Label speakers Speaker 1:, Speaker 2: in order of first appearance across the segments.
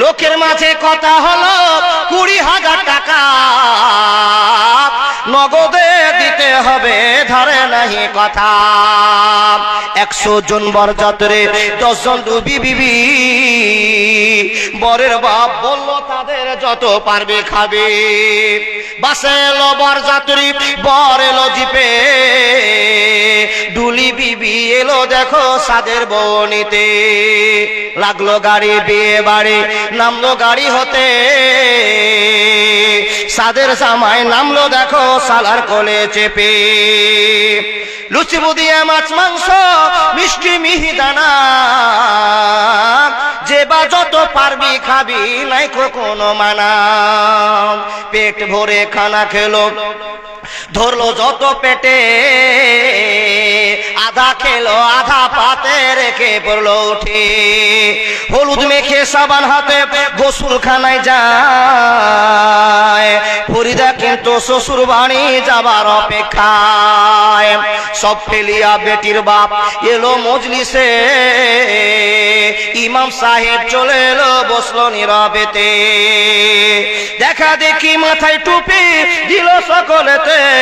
Speaker 1: লোকের মাঝে কথা হলো কুড়ি হাজার টাকা। নগদে দিতে হবে, ধরে নাহি কথা। একশো জন বরযাত্রে দশজন দুবি বিবি। বরের বাপ বলল তাদের যত পারবে খাবে। বাসে এলো বরযাত্রী, বর এলো জিপে। ডুলি বিবি এলো দেখো সাদের বনিতে। লাগল গাড়ি বিয়ে বাড়ি, নামলো গাড়ি হতে। সাদের জামাই নামলো দেখো সালার কোলে চেপে। লুচি বুদিয়ে মাছ মাংস, মিষ্টি মিহিদানা। যে বা যত পারবি খাবি নাই কোনো মানা পেট ভরে খানা খেলো। ধরলো যত পেটে। আধা খেলো, আধা পাতে রেখে পড়ল উঠে। হলুদ মেখে সাবান হাতে গোসল খানায় যায়। ফরিদা কিন্তু শ্বশুর বাড়ি যাবার অপেক্ষায়। সব ফেলিয়া বেটির বাপ এলো মজলিসে। ইমাম সাহেব চলে এলো, বসল নীরবেতে। দেখা দেখি মাথায় টুপি দিল সকলেতে।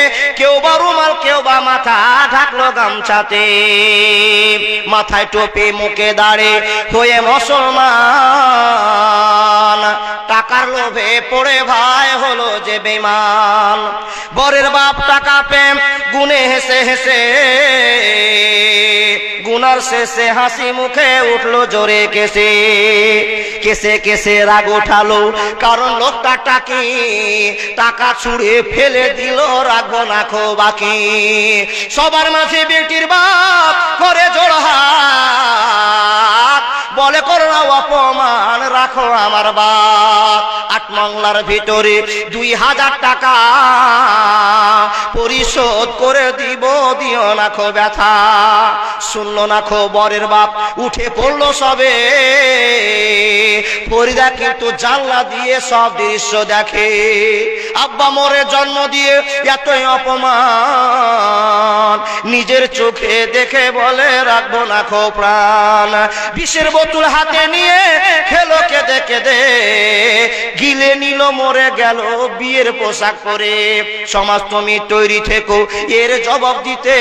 Speaker 1: মাথা ঢাকলো গামছাতে। মাথায় টুপি মুখে দাঁড়ে হয়ে মুসলমান। টাকার লোভে পড়ে ভাই হলো যে বেমান বরের বাপ টাকা পেম গুনে হেসে হেসে। গুনার শেষে হাসি মুখে উঠল জোরে কেসে কেসে কেসে রাগ উঠালো, কারণ লোকটা টাকি। টাকা ছুড়ে ফেলে দিল, রাখব না খো বাকি সবার মাঝে বেটির বাপ করে জোড় হাত। বলে করো না অপমান রাখো আমার বাপ। আট মংলার ভিতরে দুই হাজার টাকা পরিশোধ করে দিব, দিও না খো ব্যথা। শুনলো না খো বরের বাপ, উঠে পড়ল সবে। ফরিদা কিন্তু জানলা দিয়ে সব দৃশ্য দেখে। আব্বা মোরে জন্ম দিয়ে এতই অপমান। নিজের চোখে দেখে বলে, রাখব না খো প্রাণ। বিষের বোতল হাতে নিয়ে খেলো কেঁদে কেঁদে। গিলে নিল, মরে গেল, বিয়ের পোশাক পরে। সমাজ তুমি তৈরি থেকো, এর জবাব দিতে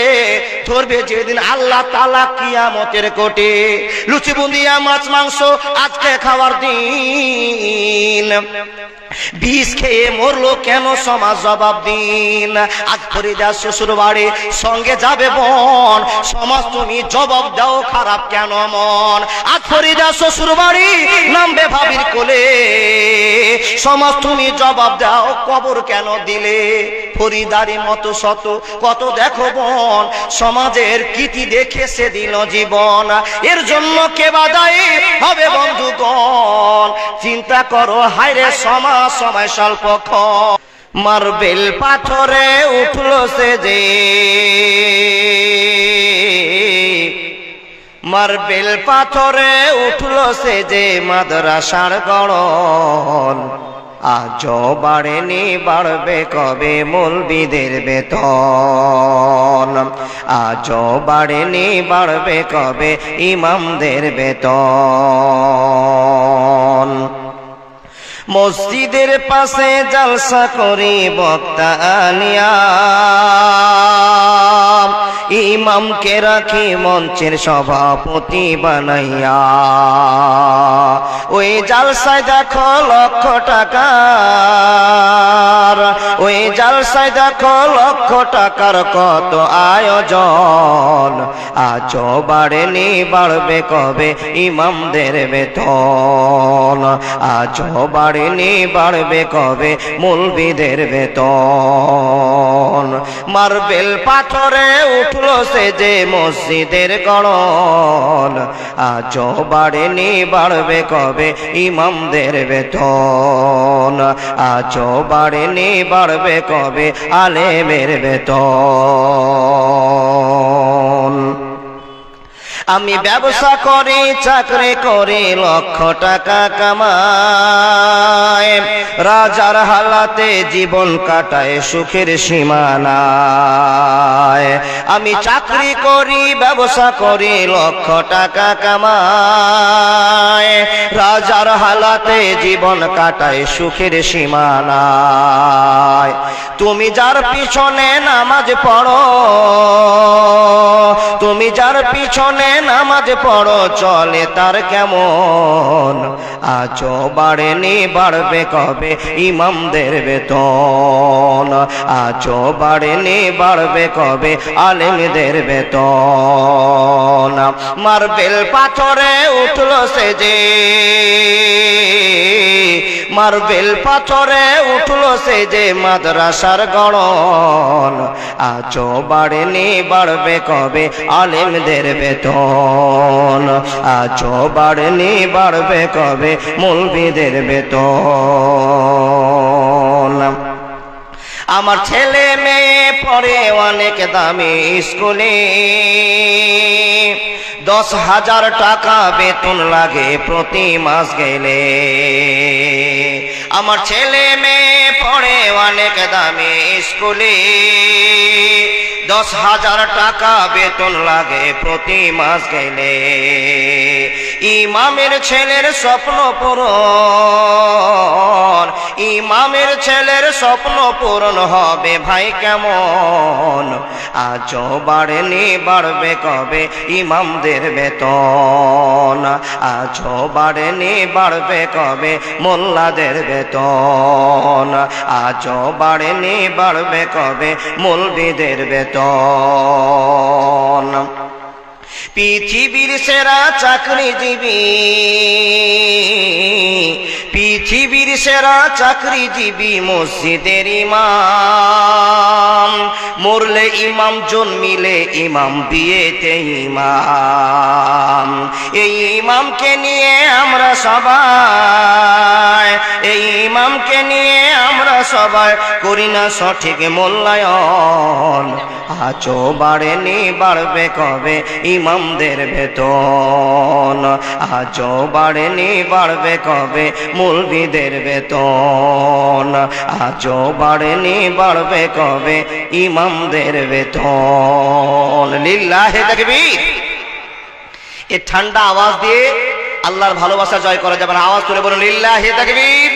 Speaker 1: ধরবে যেদিন আল্লাহ তালা কিয়ামতের কোটে। লুচি বুন্দিয়া মাছ, মাংস আজকে খাওয়ার দিন। বিষ খেয়ে মরলো কেন সমাজ জবাব দিন। আজ ফরিদা শ্বশুর বাড়ি সঙ্গে যাবে বোন সমাজ তুমি জবাব দাও, খারাপ কেন মন? আজ ফরিদা শ্বশুর বাড়ি নামবে ভাবির কোলে। সমাজ তুমি জবাব দাও, কবর কেন দিলে? ফরিদারি মতো শত, কত দেখো বোন সমাজের কীতি দেখে সে দিল জীবন। এর জন্য কে বাদাই হবে বন্ধুগণ? চিন্তা করো, হায়রে সমাজ সময় স্বল্পক্ষণ। মার্বেল পাথরে উঠল সে যে। মার্বেল পাথরে উঠল সে যে মাদ্রাসার গড়ন। আজ বাড়েনি, বাড়বে কবে মৌলবিদের বেতন? আজ বাড়েনি, বাড়বে কবে ইমামদের বেতন? মসজিদের পাশে জালসা করে বক্তা আনিয়া। ইমামকে রাখি মঞ্চের সভাপতি বানাইয়া। ওই জালসায় দেখো লক্ষ টাকার, ওই জালসায় দেখো লক্ষ টাকার কত আয়োজন। আজ বাড়েনি, বাড়বে কবে ইমামদের বেতন? আজ বাড়েনি, বাড়বে কবে মৌলবিদের বেতন? মার্বেল পাথরে উঠল সে যে মসজিদের গড়ন। আজ বাড়েনি, বাড়বে কবে ইমামদের বেতন? আজ বাড়েনি, বাড়বে কবে আলেমের বেতন? আমি ব্যবসা করি, চাকরি করি, লক্ষ টাকা কামায় রাজার হালাতে জীবন কাটায় সুখের সীমানায়। আমি চাকরি করি, ব্যবসা করি, লক্ষ টাকা কামায়। রাজার হালাতে জীবন কাটায় সুখের সীমানায়। তুমি যার পিছনে নামাজ পড়ো, তুমি যার পিছনে নামাজ পড়ো, চলে তার কেমন? আজও বাড়েনি, বাড়বে কবে ইমামদের বেতন। আজও বাড়েনি বাড়বে কবে আলেমদের বেতন। মার্বেল পাথরে উঠল সে যে মার্বেল পাথরে উঠল সে যে মাদ্রাসার গড়ন। আজও বাড়েনি, বাড়বে কবে আলেমদের বেতন? আজও বাড়েনি, বাড়বে কবে মৌলবিদের বেতন? আমার ছেলে মেয়ে পড়ে অনেক দামি স্কুলে। দশ হাজার টাকা বেতন লাগে প্রতি মাস গেলে। আমার ছেলে মেয়ে পড়ে অনেক দামি স্কুলে। দশ হাজার টাকা বেতন লাগে প্রতি মাস গেলে। ইমামের ছেলের স্বপ্ন পূরণ। ইমামের ছেলের স্বপ্ন পূরণ হবে ভাই কেমন? আজও বাড়েনি, বাড়বে কবে ইমামদের বেতন? আজও বাড়েনি, বাড়বে কবে মোল্লাদের বেতন? আজও বাড়েনি, বাড়বে কবে মৌলবিদের বেতন? পৃথিবীর সেরা চাকরিজীবী। পৃথিবীর সেরা চাকরিজীবী মসজিদের ইমাম। মরলে ইমাম, জন্মিলে ইমাম, বিয়েতে ইমাম। এই ইমামকে নিয়ে আমরা সবাই এই ইমামকে নিয়ে আমরা সবাই করি না সঠিক মূল্যায়ন। আজও বাড়েনি, বাড়বে কবে ইমামদের বেতন? আজও বাড়েনি, বাড়বে কবে মুলবিদের বেতন? আজও বাড়েনি, বাড়বে কবে ইমামদের বেতন? লিল্লাহে তাকবীর। এ ঠান্ডা আওয়াজ দিয়ে আল্লাহর ভালোবাসা জয় করা যাবে না। আওয়াজ তুলে বলুন, লিল্লাহে তাকবীর।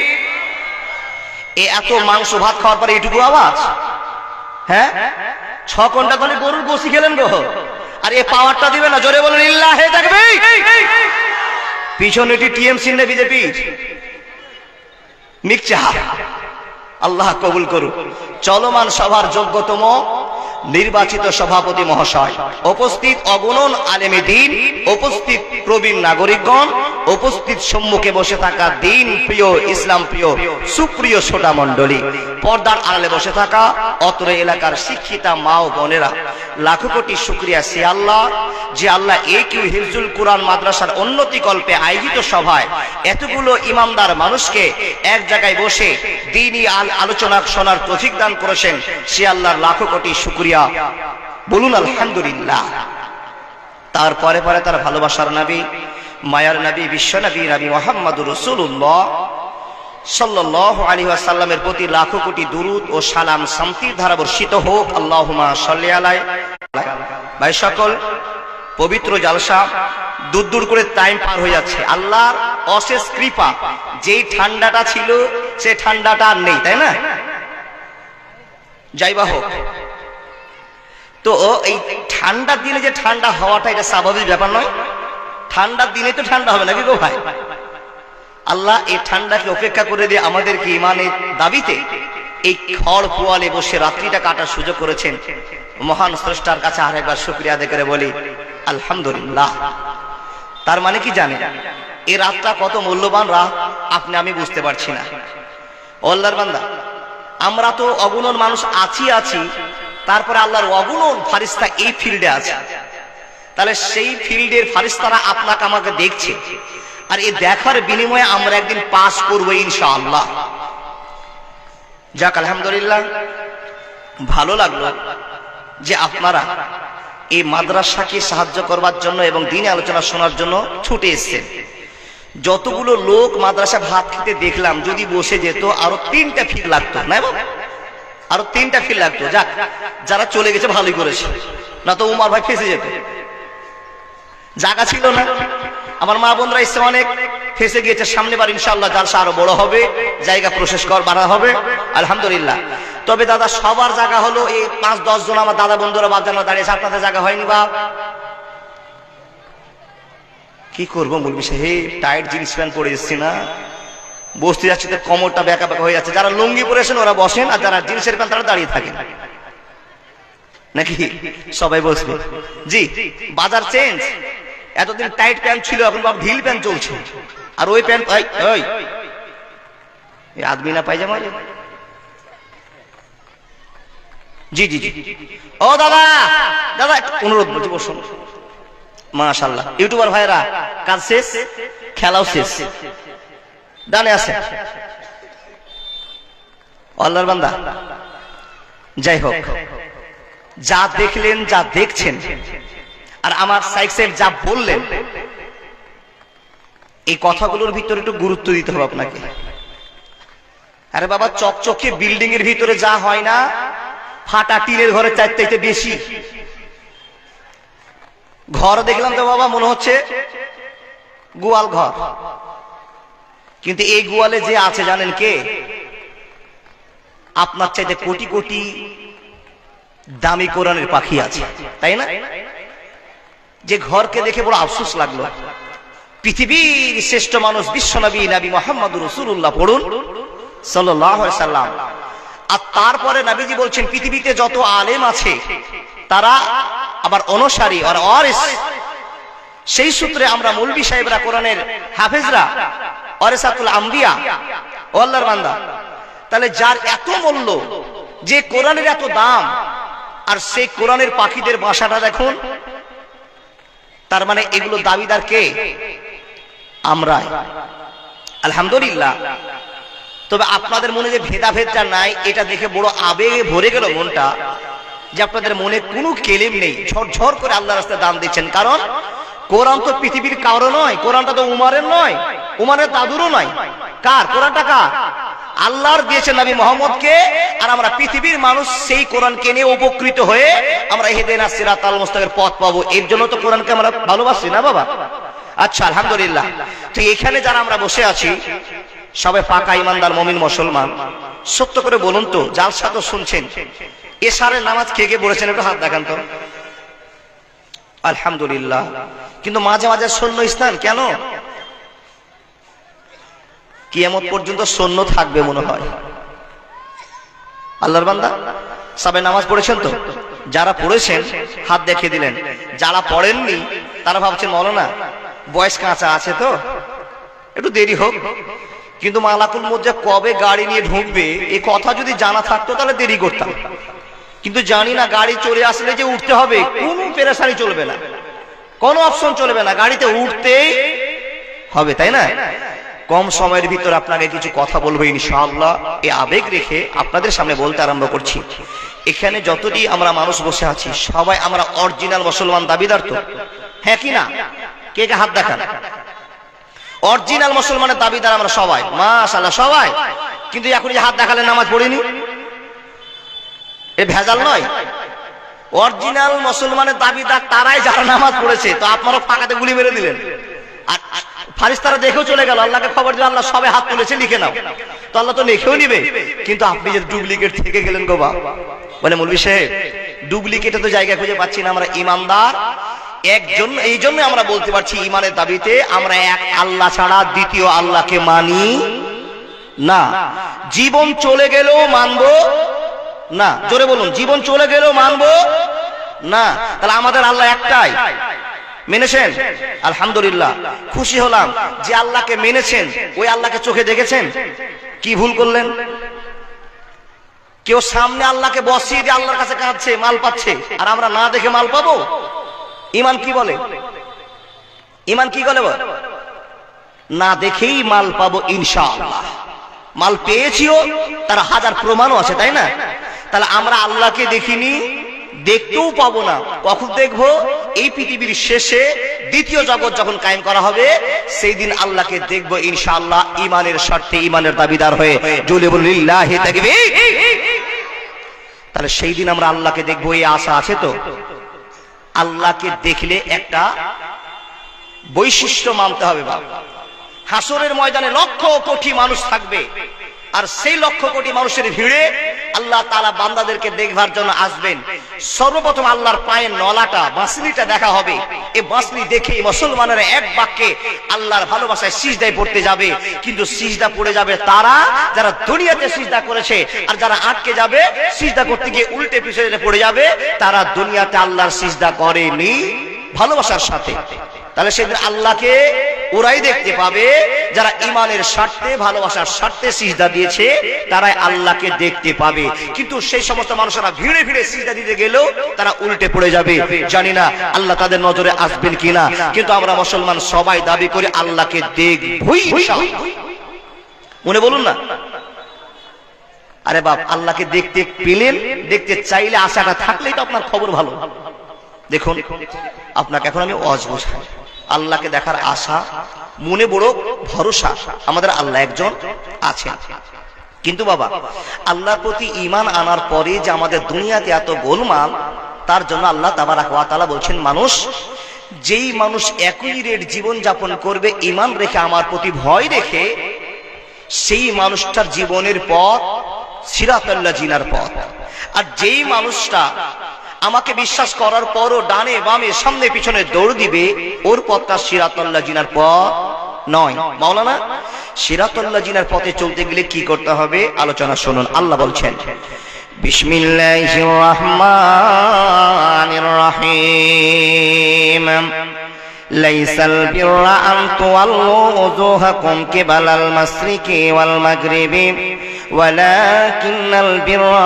Speaker 1: এ এত মাংস ভাত খাওয়ার পরে এটুকু আওয়াজ? হ্যাঁ? ছ ঘণ্টা ধরে গরুর গোসি খেলেন গো। আর এ পাওয়ারটা দিবে না, জোরে বলুন লিল্লাহে থাকবে পিছনে এটি টিএমসি না বিজেপি। মিকচার আল্লাহ কবুল করুক। চলমান সভার যোগ্যতম নির্বাচিত সভাপতি মহাশয়, উপস্থিত অগণন আলেমে দিন, উপস্থিত প্রবীণ নাগরিকগণ, উপস্থিত সম্মুখে বসে থাকা দিন প্রিয় ইসলাম প্রিয় সুপ্রিয় ছোটা মণ্ডলী, পর্দার আড়ালে বসে থাকা অত্র এলাকার শিক্ষিতা মা ও বোনেরা, লাখো কোটি শুক্রিয়া সে আল্লাহ যে আল্লাহ এ কিউ হিফজুল কোরআন মাদ্রাসার উন্নতি কল্পে আয়োজিত সভায় এতগুলো ইমামদার মানুষকে এক জায়গায় বসে দিনই আল- আলোচনা শোনার তৌফিক দান করেছেন সে আল্লাহর লাখো কোটি শুক্রিয়া বলুন, আলহামদুলিল্লাহ। তারপরে পরে তার ভালোবাসার নবী, মায়ার নবী, বিশ্ব নবী নবী মোহাম্মদ রসুল্লাহ সাল্লাহ আলী আসাল্লামের প্রতি লাখো কোটি ও শান্তির ধারা বর্ষিত ভাই সকল, পবিত্র জালসা করে টাইম পার হয়ে যাচ্ছে। আল্লাহর অশেষ কৃপা, যেই ঠান্ডাটা ছিল, সে ঠান্ডাটা আর নেই, তাই না? যাইবা হোক তো এই ঠান্ডার দিনে যে ঠান্ডা হওয়াটা এটা স্বাভাবিক ব্যাপার নয়। ঠান্ডার দিনে তো ঠান্ডা হবে নাকি গো ভাই? আল্লাহ এই ঠান্ডাকে উপেক্ষা করে দিয়ে আমাদেরকে ইমানের দাবিতে এই খড় পোয়ালে বসে রাত্রিটা কাটার সুযোগ করেছেন। মহান স্রষ্টার কাছে আরেকবার শুক্রিয়া আদায় করে বলি, আলহামদুলিল্লাহ। তার মানে কি জানে এই রাতটা কত মূল্যবান রাত, আপনি আমি বুঝতে পারছি না। ও আল্লাহর বান্দা, আমরা তো অগুণন মানুষ আছি আছি তারপরে আল্লাহর অগুণন ফারিস্তা এই ফিল্ডে আছে। তাহলে সেই ফিল্ডের ফারিস্তারা আপনাকে আমাকে দেখছে। আর এই দেখার বিনিময়ে আমরা একদিন পাস করব ইনশাআল্লাহ। যাক, আলহামদুলিল্লাহ। ভালো লাগল যে আপনারা এই মাদ্রাসাকে সাহায্য করবার জন্য এবং দিনে আলোচনা শোনার জন্য ছুটে এসছেন। যতগুলো লোক মাদ্রাসা ভাত খেতে দেখলাম, যদি বসে যেত, আরও তিনটা ফিট লাগতো, না? আরও তিনটা ফিল লাগতো। যাক যারা চলে গেছে ভালোই করেছে। না তো উমার ভাই ফেসে যেত। জায়গা ছিল না। আমার মা বোনরা এসছে অনেক। ফেসে গিয়েছে সামনে বার ইনশাআল্লাহ জালসা আরও বড় হবে। জায়গা প্রসেস কর বাড়া হবে। আলহামদুলিল্লাহ। তবে দাদা সবার জায়গা হলো এই পাঁচ দশ জন আমার দাদা বন্ধুরা বাপ জানা দাঁড়িয়েছে আপনাদের জায়গা হয়নি বাপ কি করব বলবি সে? হে টাইট জিন্স প্যান্ট পরে এসছি না। বসতে যাচ্ছে তো কমরটা ব্যাকা ব্যাকা হয়ে যাচ্ছে। যারা লুঙ্গি পরেছেন ওরা বসেন আর যারা জিন্সের প্যান্ট, তারা দাঁড়িয়ে থাকেন। নাকি? সবাই বসবে। জি, বাজার চেঞ্জ। এতদিন টাইট প্যান্ট ছিল, এখন বাপ ঢিল প্যান্ট চলছে। আর ওই প্যান্ট ওই আদমি না পায়জামা রে? জি জি জি। ও দাদা দাদা অনুরোধ বলছি, বসুন। মাশাল্লাহ ইউটিউবার ভাইরা কাজ শেষ? খেলাও শেষ? ডানে আছে। আল্লাহর বান্দা। যাই হোক, যা দেখলেন, যা দেখছেন, আর আমার সাইক্সের যা বললেন, এই কথাগুলোর ভিতরে একটু গুরুত্ব দিতে হবে আপনাকে। আরে বাবা, চকচকে বিল্ডিং এর ভিতরে যা হয় না, ফাটা টিনের ঘরে চাইতে বেশি। ঘর দেখলাম তো বাবা, মনে হচ্ছে গোয়াল ঘর। কিন্তু এই গোয়ালে যে আছে জানেন কে? আপনার চাইতে কোটি কোটি দামি কোরআনের পাখি আছে, তাই না? যে ঘরকে দেখে বড় আফসোস লাগল। পৃথিবীর শ্রেষ্ঠ মানুষ বিশ্বনবী নবী মোহাম্মদ রসুল্লাহ পড়ুন সাল্লাম। আর তারপরে নবীজি বলছেন, পৃথিবীতে যত আলেম আছে, তারা আবার অনসারী আর সেই সূত্রে আমরা মৌলবি সাহেবরা, কোরআনের হাফেজরা অরেসাতুল আম্বিয়া। ও আল্লাহর বান্দা, তাহলে যার এত মূল্য, যে কোরআনের এত দাম, আর সেই কোরআনের পাখিদের বাসাটা দেখুন, তার মানে এগুলো দাবিদার কে? আমরা আলহামদুলিল্লাহ। তবে আপনাদের মনে যে ভেদাভেদটা নাই, এটা দেখে বড় আবেগে ভরে গেল মনটা, যে আপনাদের মনে কোনো কেলেম নেই, ঝরঝর করে আল্লাহ রাস্তায় দান দিচ্ছেন। কারণ কোরআন তো পৃথিবীর কারও নয়, কোরআনটা তো উমারের নয়, উমারের দাদুরও নয়। কার? কোরআনটা কার? আল্লাহর দিয়েছেন নবী মোহাম্মদকে, আর আমরা পৃথিবীর মানুষ সেই কোরআনকে নিয়ে উপকৃত হয়ে আমরা হেদেন সিরাত আল মুস্তাকের পথ পাবো। এর জন্য তো কোরআনকে আমরা ভালোবাসি না বাবা? আচ্ছা আলহামদুলিল্লাহ। তো এখানে যারা আমরা বসে আছি, সবাই পাকা ইমানদার, মমিন, মুসলমান। সত্য করে বলুন তো, জালসা তো শুনছেন। এসারের নামাজ কে কে বলেছেন একটু হাত দেখান তো। আলহামদুলিল্লাহ। কিন্তু মাঝে মাঝে সৈন্য স্থান কেন? কিয়ামত পর্যন্ত সৈন্য থাকবে মনে হয়। আল্লাহর বান্দা সবাই নামাজ পড়েছেন তো? যারা পড়েছেন, হাত দেখিয়ে দিলেন। যারা পড়েননি, তারা ভাবছেন, মৌলানা, বয়স কাঁচা আছে তো? একটু দেরি হোক। কিন্তু মালাকুল মধ্যে কবে গাড়ি নিয়ে ঢুকবে এই কথা যদি জানা থাকতো, তাহলে দেরি করতাম। কিন্তু জানি না গাড়ি চলে আসলে যে উঠতে হবে, কোনো পেরেশানি চলবে না। কোনো অপশন চলবে না, গাড়িতে উঠতেই হবে, তাই না? কম সময়ের ভিতর আপনাকে কিছু কথা বলব ইনশাআল্লাহ। এই আবেগ রেখে আপনাদের সামনে বলতে আরম্ভ করছি। এখানে যতটি আমরা মানুষ বসে আছি, সবাই আমরা অরিজিনাল মুসলমান দাবিদার তো। হ্যাঁ কি না? কে কে হাত দেখান? অরিজিনাল মুসলমানের দাবিদার আমরা সবাই, মাশাআল্লাহ সবাই। কিন্তু এখন যে হাত দেখালে নামাজ পড়িনি। এ ভেজাল নয়। অরিজিনাল মুসলমানের দাবিদার তারাই যারা নামাজ পড়েছে, তো আপনারা ফাঁকাতে গুলি মেরে দিলেন। আর ফারিস্তারা দেখেও চলে গেল, আল্লাহকে খবর দিল, আল্লাহ সবে হাত তুলেছে, লিখে নাও। তো আল্লাহ তো লিখেও নিবে। কিন্তু আপনি যে ডুপ্লিকেট থেকে গেলেন গো বলে মৌলবি সাহেব, ডুপ্লিকেটে তো জায়গা খুঁজে পাচ্ছি না আমরা ইমানদার। একজন, এই জন্য আমরা বলতে পারছি ইমানের দাবিতে আমরা এক আল্লাহ ছাড়া দ্বিতীয় আল্লাহকে মানি না। জীবন চলে গেলেও মানবো না। জোরে বলুন, জীবন চলে গেলেও মানবো? না। তাহলে আমাদের আল্লাহ একটাই। মেনেছেন? আলহামদুলিল্লাহ। খুশি হলাম যে আল্লাহকে মেনেছেন। ওই আল্লাহকে চোখে দেখেছেন? কি ভুল করলেন? কেউ সামনে আল্লাহকে বসিয়ে দিয়ে আল্লাহর কাছে কাঁদছে, মাল পাচ্ছে, আর আমরা না দেখে মাল পাবো? ইমান কি বলে? ইমান কি বলে না দেখেই মাল পাবো ইনশাআল্লাহ। মাল পেয়েছিও, তার হাজার প্রমাণও আছে, তাই না? তাহলে আমরা আল্লাহকে দেখিনি, দেখতেও পাবো না। কখন দেখব? এই পৃথিবীর শেষে দ্বিতীয় জগৎ যখন কায়েম করা হবে, সেই দিন আল্লাহকে দেখব ইনশাআল্লাহ ইমানের স্বার্থে ইমানের দাবিদার হয়ে। জুলে বলিল্লাহি তাহলে সেই দিন আমরা আল্লাহকে দেখব, এই আশা আছে তো? আল্লাহকে দেখলে একটা বৈশিষ্ট্য মানতে হবে বাবা হাসরের ময়দানে লক্ষ কোটি মানুষ থাকবে, আর সেই লক্ষ কোটি মানুষের ভিড়ে আল্লাহ তালা বান্দাদেরকে দেখবার জন্য আসবেন। সর্বপ্রথম আল্লাহর পায়ের নলাটা বাঁশলিটা দেখা হবে। এই বাঁশলি দেখে মুসলমানের এক বাক্যে আল্লাহর ভালোবাসায় সিজদায় পড়তে যাবে। কিন্তু সিজদা পড়ে যাবে তারা যারা দুনিয়াতে সিজদা করেছে আর যারা আটকে যাবে, সিজদা করতে গিয়ে উল্টে পিছনে পড়ে যাবে, তারা দুনিয়াতে আল্লাহর সিজদা করেনি ভালোবাসার সাথে। তাহলে সেদিন আল্লাহকে ওরাই দেখতে পাবে যারা ইমানের স্বার্থে, ভালোবাসার স্বার্থে সিজদা দিয়েছে, তারাই আল্লাহকে দেখতে পাবে। কিন্তু সেই সমস্ত মানুষেরা ভিড়ে ভিড়ে সিজদা দিতে গেলেও তারা উল্টে পড়ে যাবে। জানি না আল্লাহ তাদের নজরে আসবেন কিনা, কিন্তু আমরা মুসলমান সবাই দাবি করে আল্লাহকে দেখবই মনে বলুন না? আরে বাপ, আল্লাহকে দেখতে পেলেন, দেখতে চাইলে আশাটা থাকলেই তো আপনার খবর ভালো। দেখুন, আপনাকে এখন আমি অজ বোঝাই। আল্লাহকে দেখার আশা, মনে বড় ভরসা আমাদের আল্লাহ একজন আছে কিন্তু বাবা, আল্লাহর প্রতি ইমান আনার পরে যে আমাদের দুনিয়াতে এত গোলমাল, তার জন্য আল্লাহ তাবারাক ওয়া তাআলা বলছেন, মানুষ, যেই মানুষ একই রেট জীবন যাপন করবে ইমান রেখে আমার প্রতি ভয় রেখে, সেই মানুষটার জীবনের পথ সিরাতাল্লাহ জিনার পথ। আর যেই মানুষটা আমাকে বিশ্বাস করার পরও ডানে বামে সামনে পিছনে দৌড় দিবে, ওর পথটা সিরাতুল্লাহ জিনার পথ নয়। মাওলানা, সিরাতুল্লাহ জিনার পথে চলতে গেলে কি করতে হবে? আলোচনা শুনুন, আল্লাহ বলছেন, বিসমিল্লাহির রহমানির রহিম। ليس البر أن تولوا وجوهكم قبل المشرق والمغرب ولكن البر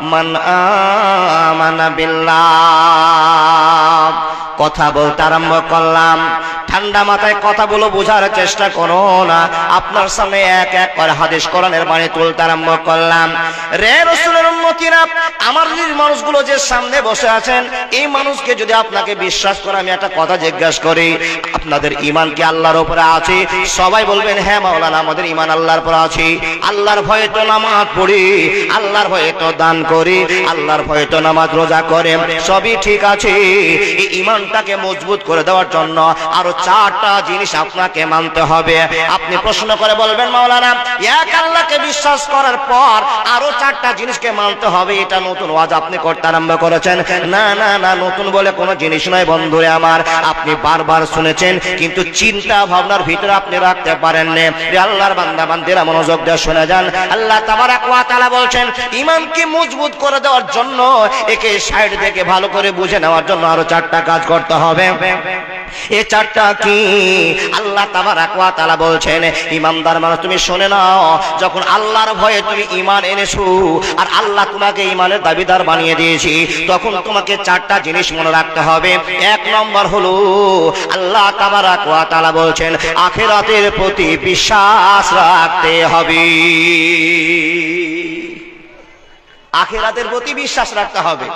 Speaker 1: من آمن بالله. কথা বলতে আরম্ভ করলাম। ঠান্ডা মাথায় কথাগুলো বোঝার চেষ্টা করো না। আপনার সামনে এক এক করে হাদিস কোরআনের বাণী তুলতে আরম্ভ করলাম। রে রসুলের উন্নতিরা আমার মানুষগুলো যে সামনে বসে আছেন, এই মানুষকে যদি আপনাকে বিশ্বাস করে, আমি একটা কথা জিজ্ঞাসা করি, আপনাদের ইমান কি আল্লাহর উপরে আছে? সবাই বলবেন হ্যাঁ মাওলানা, আমাদের ইমান আল্লাহর উপরে আছে। আল্লাহর ভয়ে তো নামাজ পড়ি, আল্লাহর ভয়ে তো দান করি, আল্লাহর ভয়ে তো নামাজ রোজা করে, সবই ঠিক আছে। এই ইমানটাকে মজবুত করে দেওয়ার জন্য আরও চারটা জিনিস আপনাকে মানতে হবে। আপনি প্রশ্ন করে বলবেন, মাওলানা, এক আল্লাহকে বিশ্বাস করার পর আরও চারটা জিনিসকে মানতে হবে, এটা নতুন ওয়াজ আপনি করতে আরম্ভ করেছেন। না না না, নতুন বলে কোনো জিনিস নয় বন্ধুরে আমার, আপনি বারবার শুনেছেন, কিন্তু চিন্তা ভাবনার ভিতরে আপনি রাখতে পারেন না আল্লাহর বান্দা, বান্দিরা মনোযোগ দিয়ে শুনে যান। আল্লাহ তাবারাক ওয়া তাআলা বলছেন, ইমানকে মজবুত করে দেওয়ার জন্য, একে সাইড থেকে ভালো করে বুঝে নেওয়ার জন্য আরও চারটা কাজ করতে হবে। এ চারটা কি? আল্লাহ তাআলা বলছেন, ইমানদার মানুষ, তুমি শুনে নাও, যখন আল্লাহর ভয়ে তুমি ঈমান এনেছো আর আল্লাহ তোমাকে ঈমানের দাবিদার বানিয়ে দিয়েছি, তখন তোমাকে চারটা জিনিস মনে রাখতে হবে। এক নম্বর হলো, আল্লাহ তাআলা বলছেন, আখেরাতের প্রতি বিশ্বাস রাখতে হবে। আখেরাতের প্রতি বিশ্বাস রাখতে হবে।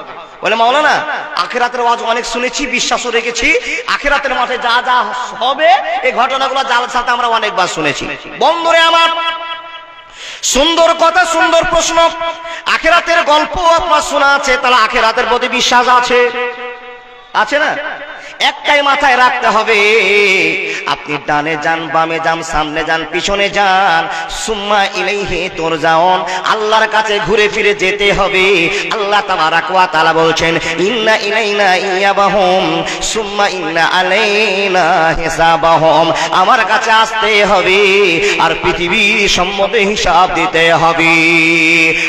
Speaker 1: বলে মাওলানা, আখেরাতের ওয়াজ অনেক শুনেছি, বিশ্বাসও রেখেছি। আখেরাতের মাঠে যা যা হবে, এই ঘটনাগুলো জাল সাথে আমরা অনেকবার শুনেছি। বন্ধুরে আমার, সুন্দর কথা, সুন্দর প্রশ্ন। আখেরাতের গল্প আপনার শোনা আছে, তাহলে আখেরাতের প্রতি বিশ্বাস আছে। আছে না? একটাই মাথায় রাখতে হবে। আপনি ডানে যান, বামে যান, সামনে যান, পিছনে যান। সুম্মা ইলাইহি তুরজাউন। আল্লাহর কাছে ঘুরে ফিরে যেতে হবে। আল্লাহ তাবারাক ওয়া তাআলা বলছেন, ইন্না ইলাইনা ইয়াবাহুম, সুম্মা ইন্না আলাইনা হিসাবাহুম। আমার কাছে আসতে হবে আর পৃথিবীর সম্বন্ধে হিসাব দিতে হবে।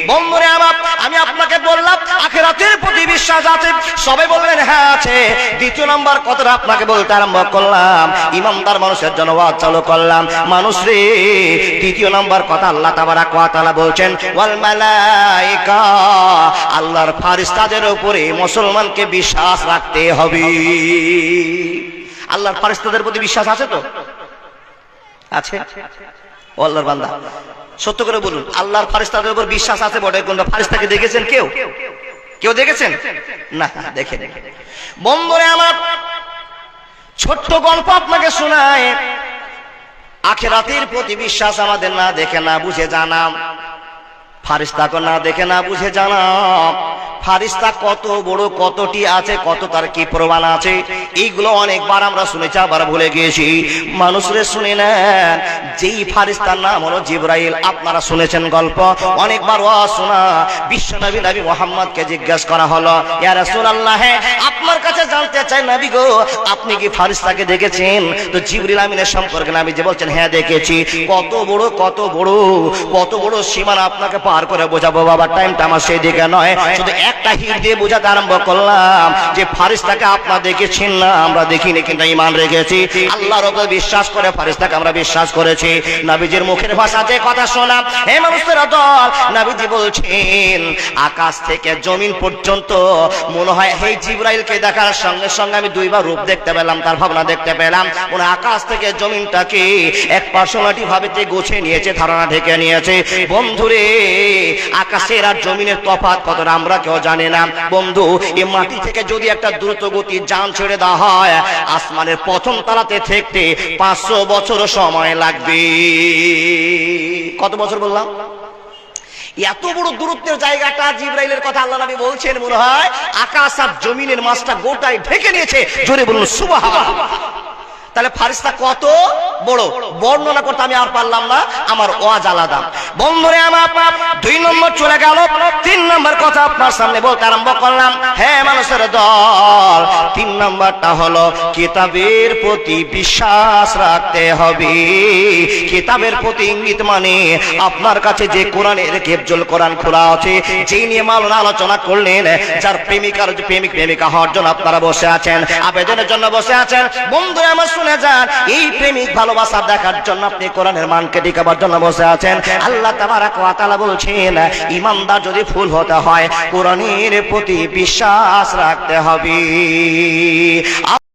Speaker 1: বন্ধুরে আমার, আমি আপনাকে বললাম, আখেরাতের প্রতি বিশ্বাস আছে। সবাই বললেন হ্যাঁ আছে। দ্বিতীয় নম্বর কথাটা আপনাকে বলতে আরম্ভ করলাম। ইমানদার মানুষের জন্য চালু করলাম। মানুষ রে দ্বিতীয় নম্বর কথা আল্লাহ তাবারাক ওয়া তাআলা বলছেন, ওয়াল মালাইকা, আল্লাহর ফারিস্তাদের উপরে মুসলমানকে বিশ্বাস রাখতে হবে। আল্লাহর ফারিস্তাদের প্রতি বিশ্বাস আছে তো? আছে। ও আল্লাহর বান্দা, সত্য করে বলুন, আল্লাহর ফারিস্তাদের উপর বিশ্বাস আছে বটে? কোনটা ফারিস্তাকে দেখেছেন কেউ? কেউ দেখেছেন? না দেখে দেখে বন্ধুরে আমার ছোট্ট গল্প আপনাকে শোনায়। আখেরাতের প্রতি বিশ্বাস আমাদের না দেখে না বুঝে জানাম ফারিস্তাকে না দেখে না বুঝে জানাম ফারিস্তা কত বড়, কতটি আছে, কত তার কি প্রমাণ আছে? এইগুলো অনেকবার আমরা শুনেছি, আবার ভুলে গিয়েছি। মানুষরে শুনে নেন, যেই ফারিস্তার নাম হলো জিব্রাইল, আপনারা শুনেছেন গল্প। অনেকবার ও শোনা, বিশ্ব নবী নবী মোহাম্মদকে জিজ্ঞেস করা হলো, ইয়া রাসূলুল্লাহ, আপনার কাছে জানতে চাই নবী গো, আপনি কি ফারিস্তাকে দেখেছেন? তো জিবরিল আমিনের সম্পর্কে নবী যে বলছেন হ্যাঁ দেখেছি। কত বড় কত বড় কত বড় সীমানা আপনাকে পার করে বোঝাবো, বাবা টাইমটা আমার সেই দিকে নয়। শুধু একটা হিট দিয়ে বোঝাতে আরম্ভ করলাম যে ফারিস্তাকে আপনার দেখেছেন না আমরা দেখিনি কিন্তু ইমান রেখেছি। আল্লাহর উপর বিশ্বাস করে ফারিস্তাকে আমরা বিশ্বাস করেছি। নবীজির মুখের ভাষা যে কথা শোনাম হে মানুষের দল নবীজি বলছেন, আকাশ থেকে জমিন পর্যন্ত। মনে হয়, হে জিব্রাইলকে দেখার সঙ্গে সঙ্গে আমি দুইবার রূপ দেখতে পেলাম, তার ভাবনা দেখতে পেলাম। মনে আকাশ থেকে জমিনটাকে এক পার্সোনালিটি ভাবে যে গোছে নিয়েছে, ধারণা ঢেকে নিয়েছে। বন্ধুরে আকাশের আর জমিনের তফাৎ কতটা আমরা কেউ জানি না। বন্ধু, এ মাটি থেকে যদি একটা দ্রুত গতির যান ছেড়ে দেওয়া হয়, আসমানের প্রথম তালাতে থাকতে পাঁচশো বছর সময় লাগবে। কত বছর বললাম? এত বড় দূরত্বের জায়গাটা জিব্রাইলের কথা আল্লাহ নবী বলছেন, মনে হয় আকাশ আর জমিনের মাছটা গোটায় ঢেকে নিয়েছে। জোরে বলুন, সুবহানাল্লাহ। তাহলে ফারিস্তা কত বড়? বর্ণনা করতে আমি আর পারলাম না, আমার ওয়াজ আলাদা। বন্ধুরে আমার, দুই নম্বর চলে গেল, তিন নম্বর কথা আপনার সামনে বলতে আরম্ভ করলাম। হ্যাঁ মানুষের দল, তিন নম্বরটা হলো, কিতাবের প্রতি বিশ্বাস রাখতে হবে। কিতাবের প্রতি ইঙ্গিত মানে আপনার কাছে যে কোরআনের কেবজল কোরআন খোলা আছে, যেই নিয়ে মালনা আলোচনা করলেন, যার প্রেমিকার প্রেমিক প্রেমিকা হওয়ার জন্য আপনারা বসে আছেন, আবেদনের জন্য বসে আছেন। বন্ধুরা আমার, শুনে যান, এই প্রেমিক ভালোবাসা দেখার জন্য আপনি কোরআনের মানকে টিকাবার জন্য বসে আছেন। আল্লাহ তাবারাক ওয়া তাআলা বলছেন, ইমানদার যদি ফুল হতে হয়, কোরআনের প্রতি বিশ্বাস রাখতে হবে।